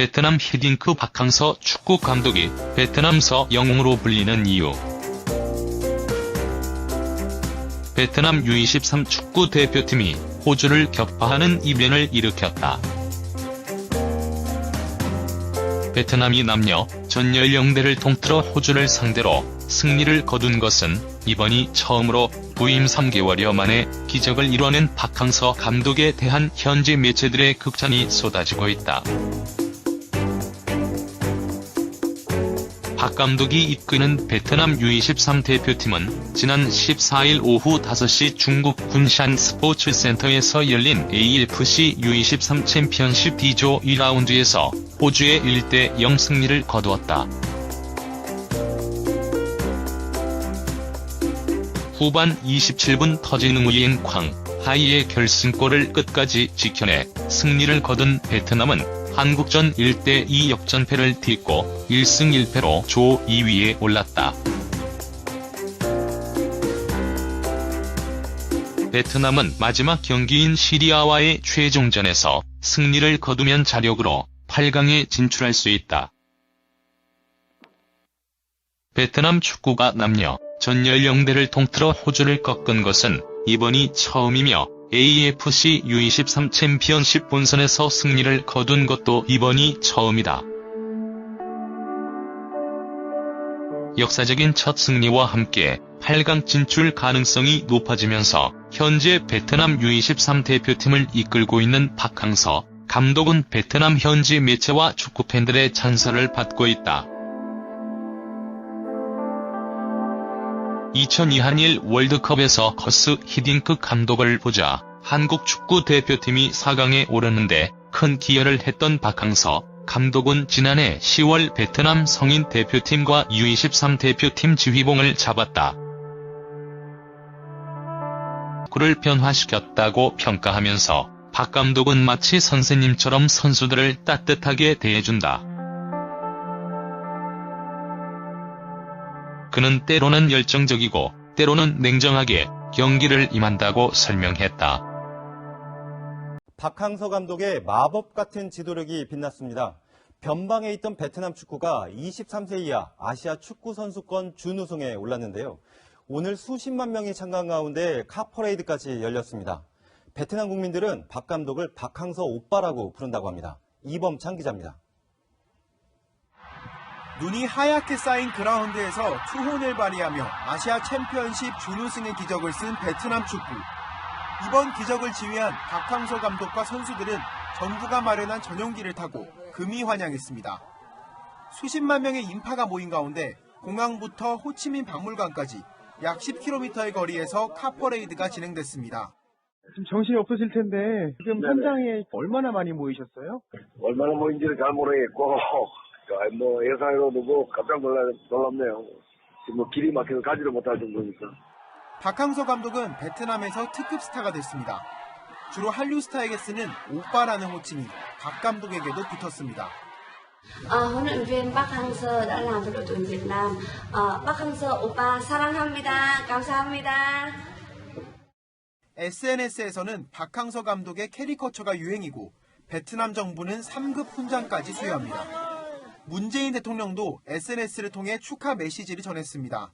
베트남 히딩크 박항서 축구 감독이 베트남서 영웅으로 불리는 이유. 베트남 U23 축구 대표팀이 호주를 격파하는 이변을 일으켰다. 베트남이 남녀 전 연령대를 통틀어 호주를 상대로 승리를 거둔 것은 이번이 처음으로 부임 3개월여 만에 기적을 이뤄낸 박항서 감독에 대한 현지 매체들의 극찬이 쏟아지고 있다. 박 감독이 이끄는 베트남 U23 대표팀은 지난 14일 오후 5시 중국 군샨 스포츠 센터에서 열린 AFC U23 챔피언십 D조 2라운드에서 호주의 1대0 승리를 거두었다. 후반 27분 터진 우이엔 쾅 하이의 결승골을 끝까지 지켜내 승리를 거둔 베트남은 한국전 1대2 역전패를 딛고 1승 1패로 조 2위에 올랐다. 베트남은 마지막 경기인 시리아와의 최종전에서 승리를 거두면 자력으로 8강에 진출할 수 있다. 베트남 축구가 남녀 전 연령대를 통틀어 호주를 꺾은 것은 이번이 처음이며 AFC U23 챔피언십 본선에서 승리를 거둔 것도 이번이 처음이다. 역사적인 첫 승리와 함께 8강 진출 가능성이 높아지면서 현재 베트남 U23 대표팀을 이끌고 있는 박항서 감독은 베트남 현지 매체와 축구팬들의 찬사를 받고 있다. 2002 한일 월드컵에서 커스 히딩크 감독을 보자 한국 축구 대표팀이 4강에 오르는데 큰 기여를 했던 박항서 감독은 지난해 10월 베트남 성인 대표팀과 U23 대표팀 지휘봉을 잡았다. 구를 변화시켰다고 평가하면서 박 감독은 마치 선생님처럼 선수들을 따뜻하게 대해준다. 그는 때로는 열정적이고 때로는 냉정하게 경기를 임한다고 설명했다. 박항서 감독의 마법 같은 지도력이 빛났습니다. 변방에 있던 베트남 축구가 23세 이하 아시아 축구 선수권 준우승에 올랐는데요. 오늘 수십만 명이 참가한 가운데 카퍼레이드까지 열렸습니다. 베트남 국민들은 박 감독을 박항서 오빠라고 부른다고 합니다. 이범창 기자입니다. 눈이 하얗게 쌓인 그라운드에서 투혼을 발휘하며 아시아 챔피언십 준우승의 기적을 쓴 베트남 축구. 이번 기적을 지휘한 박항서 감독과 선수들은 정부가 마련한 전용기를 타고 금이 환영했습니다. 수십만 명의 인파가 모인 가운데 공항부터 호치민 박물관까지 약 10km의 거리에서 카퍼레이드가 진행됐습니다. 지금 정신이 없으실 텐데 지금 네네. 현장에 얼마나 많이 모이셨어요? 얼마나 모인지를 잘 모르겠고, 아, 뭐 예상으로 보고 깜짝 놀라, 놀랍네요. 지금 뭐 길이 막혀서 가지를 못할 정도니까. 박항서 감독은 베트남에서 특급 스타가 됐습니다. 주로 한류 스타에게 쓰는 오빠라는 호칭이 박 감독에게도 붙었습니다. Ờ, huấn viên Park Hang-seo đã làm cho đội tuyển Việt Nam. Ờ, Park Hang-seo 오빠 사랑합니다. 감사합니다. SNS에서는 박항서 감독의 캐리커처가 유행이고 베트남 정부는 3급 훈장까지 수여합니다. 문재인 대통령도 SNS를 통해 축하 메시지를 전했습니다.